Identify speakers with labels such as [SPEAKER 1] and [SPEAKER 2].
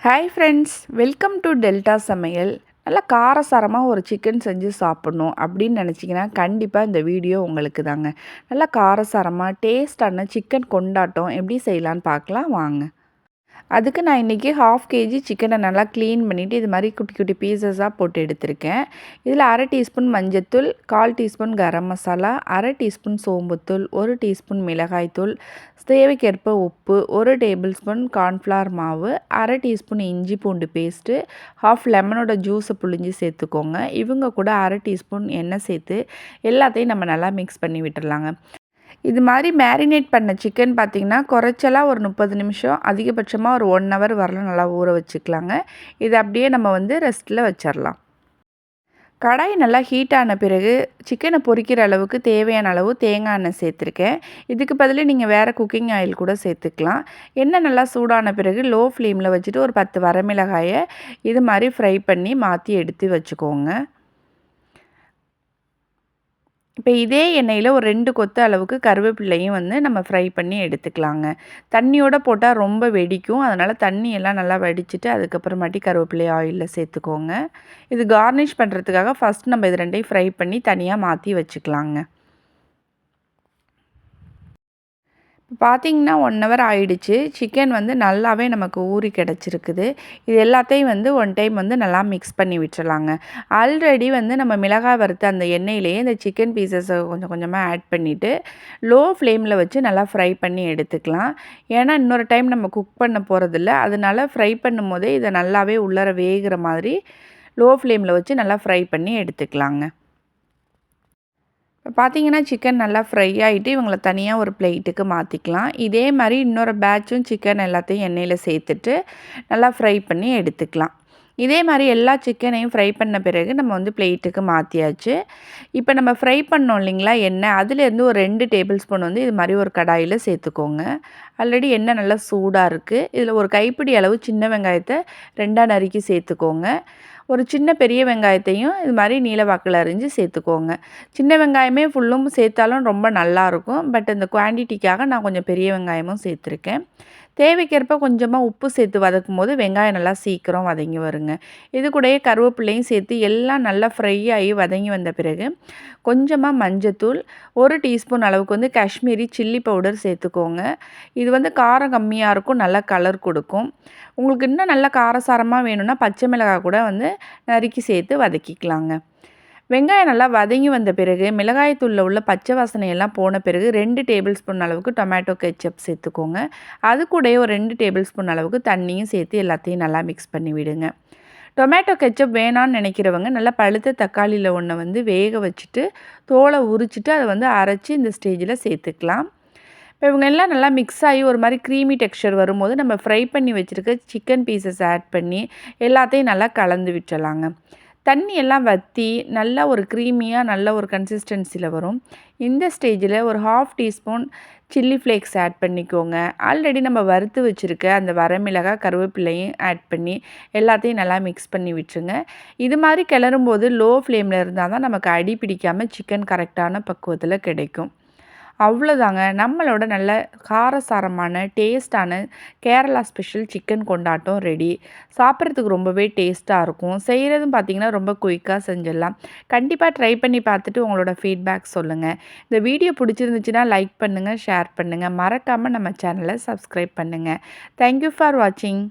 [SPEAKER 1] Hi friends welcome to Delta சமையல் நல்லா காரசாரமாக ஒரு சிக்கன் செஞ்சு சாப்பிட்ணும் அப்படின்னு நினச்சிங்கன்னா கண்டிப்பாக இந்த வீடியோ உங்களுக்கு தாங்க நல்லா காரசாரமாக டேஸ்டான சிக்கன் கொண்டாட்டம் எப்படி செய்யலான்னு பார்க்கலாம் வாங்க. அதுக்கு நான் இன்றைக்கி ஹாஃப் கேஜி சிக்கனை நல்லா க்ளீன் பண்ணிவிட்டு இது மாதிரி குட்டி குட்டி பீசஸாக போட்டு எடுத்திருக்கேன். இதில் அரை டீஸ்பூன் மஞ்சத்தூள் கால் டீஸ்பூன் கரம் மசாலா அரை டீஸ்பூன் சோம்புத்தூள் ஒரு டீஸ்பூன் மிளகாய்த்தூள் தேவைக்கேற்ப உப்பு ஒரு டேபிள் ஸ்பூன் கார்ன்ஃப்ளவர் மாவு அரை டீஸ்பூன் இஞ்சி பூண்டு பேஸ்ட்டு ஹாஃப் லெமனோட ஜூஸை புழிஞ்சு சேர்த்துக்கோங்க. இவங்க கூட அரை டீஸ்பூன் எண்ணெய் சேர்த்து எல்லாத்தையும் நம்ம நல்லா மிக்ஸ் பண்ணி விட்டுடலாங்க இது மாதிரி மேரினேட் பண்ண சிக்கன் பார்த்திங்கன்னா குறைச்சலாக ஒரு முப்பது நிமிஷம் அதிகபட்சமாக ஒரு ஒன் ஹவர் வரலாம் நல்லா ஊற வச்சுக்கலாங்க. இது அப்படியே நம்ம வந்து ரெஸ்ட்டில் வச்சிடலாம் கடாய் நல்லா ஹீட் ஆன பிறகு சிக்கனை பொரிக்கிற அளவுக்கு தேவையான அளவு தேங்காய் எண்ணெய் சேர்த்துருக்கேன். இதுக்கு பதிலே நீங்கள் வேறு குக்கிங் ஆயில் கூட சேர்த்துக்கலாம். எண்ணெய் நல்லா சூடான பிறகு லோ ஃப்ளேமில் வச்சுட்டு ஒரு பத்து வரமிளகாயை இது மாதிரி ஃப்ரை பண்ணி மாற்றி எடுத்து வச்சுக்கோங்க. இப்போ இதே எண்ணெயில் ஒரு ரெண்டு கொத்து அளவுக்கு கருவேப்பிள்ளையும் வந்து நம்ம ஃப்ரை பண்ணி எடுத்துக்கலாங்க. தண்ணியோடு போட்டால் ரொம்ப வெடிக்கும். அதனால் தண்ணியெல்லாம் நல்லா வடிச்சிட்டு அதுக்கப்புறமாட்டி கருவேப்பிள்ளை ஆயிலில் சேர்த்துக்கோங்க. இது கார்னிஷ் பண்ணுறதுக்காக ஃபஸ்ட் நம்ம இது ரெண்டையும் ஃப்ரை பண்ணி தனியாக மாற்றி வச்சுக்கலாங்க இப்போ பார்த்திங்கன்னா ஒன் ஹவர் ஆயிடுச்சு. சிக்கன் வந்து நல்லாவே நமக்கு ஊறி கிடச்சிருக்குது. இது எல்லாத்தையும் வந்து ஒன் டைம் வந்து நல்லா மிக்ஸ் பண்ணி விட்டுறலாங்க. ஆல்ரெடி வந்து நம்ம மிளகாய் வறுத்து அந்த எண்ணெயிலேயே இந்த சிக்கன் பீசஸை கொஞ்சம் கொஞ்சமாக ஆட் பண்ணிவிட்டு லோ ஃப்ளேமில் வச்சு நல்லா ஃப்ரை பண்ணி எடுத்துக்கலாம். ஏன்னா இன்னொரு டைம் நம்ம குக் பண்ண போகிறதில்ல அதனால் ஃப்ரை பண்ணும் போதே இதை நல்லாவே உள்ளர வேகிற மாதிரி லோ ஃப்ளேமில் வச்சு நல்லா ஃப்ரை பண்ணி எடுத்துக்கலாங்க. பார்த்தீங்கன்னா சிக்கன் நல்லா ஃப்ரை ஆகிட்டு இவங்களை தனியாக ஒரு பிளேட்டுக்கு மாற்றிக்கலாம் இதே மாதிரி இன்னொரு பேட்சும் சிக்கன் எல்லாத்தையும் எண்ணெயில் சேர்த்துட்டு நல்லா ஃப்ரை பண்ணி எடுத்துக்கலாம். இதே மாதிரி எல்லா சிக்கனையும் ஃப்ரை பண்ண பிறகு நம்ம வந்து பிளேட்டுக்கு மாற்றியாச்சு இப்போ நம்ம ஃப்ரை பண்ணோம் இல்லைங்களா எண்ணெய்? அதுலேருந்து ஒரு ரெண்டு டேபிள் ஸ்பூன் வந்து இது மாதிரி ஒரு கடாயில் சேர்த்துக்கோங்க. ஆல்ரெடி எண்ணெய் நல்லா சூடாக இருக்குது இதில் ஒரு கைப்பிடி அளவு சின்ன வெங்காயத்தை ரெண்டாக நறுக்கி சேர்த்துக்கோங்க. ஒரு சின்ன பெரிய வெங்காயத்தையும் இது மாதிரி நீல வாக்கில் அரிஞ்சு சேர்த்துக்கோங்க. சின்ன வெங்காயமே ஃபுல்லும் சேர்த்தாலும் ரொம்ப நல்லாயிருக்கும் பட் இந்த குவான்டிட்டிக்காக நான் கொஞ்சம் பெரிய வெங்காயமும் சேர்த்துருக்கேன். தேவைக்கேற்ப கொஞ்சமாக உப்பு சேர்த்து வதக்கும் போது வெங்காயம் நல்லா சீக்கிரம் வதங்கி வருங்க. இது கூடயே கருவேப்பிள்ளையும் சேர்த்து எல்லாம் நல்லா ஃப்ரை ஆகி வதங்கி வந்த பிறகு கொஞ்சமாக மஞ்சத்தூள் ஒரு டீஸ்பூன் அளவுக்கு வந்து காஷ்மீரி சில்லி பவுடர் சேர்த்துக்கோங்க. இது வந்து காரம் கம்மியாக இருக்கும் நல்லா கலர் கொடுக்கும். உங்களுக்கு இன்னும் நல்லா காரசாரமாக வேணும்னா பச்சை மிளகாய் கூட வந்து நறுக்கி சேர்த்து வதக்கிக்கலாங்க. வெங்காயம் நல்லா வதங்கி வந்த பிறகு மிளகாயத்தூளில் உள்ள பச்சை வாசனையெல்லாம் போன பிறகு ரெண்டு டேபிள் ஸ்பூன் அளவுக்கு டொமேட்டோ கெச்சப் சேர்த்துக்கோங்க. அது கூட ஒரு ரெண்டு டேபிள் ஸ்பூன் அளவுக்கு தண்ணியும் சேர்த்து எல்லாத்தையும் நல்லா மிக்ஸ் பண்ணி விடுங்க. டொமேட்டோ கெச்சப் வேணான்னு நினைக்கிறவங்க நல்லா பழுத்த தக்காளியில் ஒன்றை வந்து வேக வச்சுட்டு தோலை உரிச்சிட்டு அதை வந்து அரைச்சி இந்த ஸ்டேஜில் சேர்த்துக்கலாம். இப்போ இவங்க எல்லாம் நல்லா மிக்ஸ் ஆகி ஒரு மாதிரி க்ரீமி டெக்ஸ்சர் வரும்போது நம்ம ஃப்ரை பண்ணி வச்சுருக்க சிக்கன் பீசஸ் ஆட் பண்ணி எல்லாத்தையும் நல்லா கலந்து விட்டுலாங்க தண்ணி எல்லாம் வற்றி நல்லா ஒரு க்ரீமியாக நல்ல ஒரு கன்சிஸ்டன்சியில் வரும். இந்த ஸ்டேஜில் ஒரு half teaspoon chilli flakes add பண்ணிக்கோங்க. ஆல்ரெடி நம்ம வறுத்து வச்சுருக்க அந்த வரமிளகாய் கருவேப்பிலையும் ஆட் பண்ணி எல்லாத்தையும் நல்லா மிக்ஸ் பண்ணி விட்டுருங்க. இது மாதிரி கிளறும்போது லோ ஃப்ளேமில் இருந்தால் தான் நமக்கு அடி பிடிக்காமல் சிக்கன் கரெக்டான பக்குவத்தில் கிடைக்கும். அவ்வளோதாங்க நம்மளோட நல்ல காரசாரமான டேஸ்டான கேரளா ஸ்பெஷல் சிக்கன் கொண்டாட்டம் ரெடி சாப்பிட்றதுக்கு ரொம்பவே டேஸ்ட்டாக இருக்கும். செய்கிறதும் பார்த்திங்கன்னா ரொம்ப குயிக்காக செஞ்சிடலாம். கண்டிப்பாக ட்ரை பண்ணி பார்த்துட்டு உங்களோட ஃபீட்பேக் சொல்லுங்கள் இந்த வீடியோ பிடிச்சிருந்துச்சுன்னா லைக் பண்ணுங்கள் ஷேர் பண்ணுங்கள் மறக்காமல் நம்ம சேனலை சப்ஸ்கிரைப் பண்ணுங்கள் தேங்க்யூ ஃபார் வாட்சிங்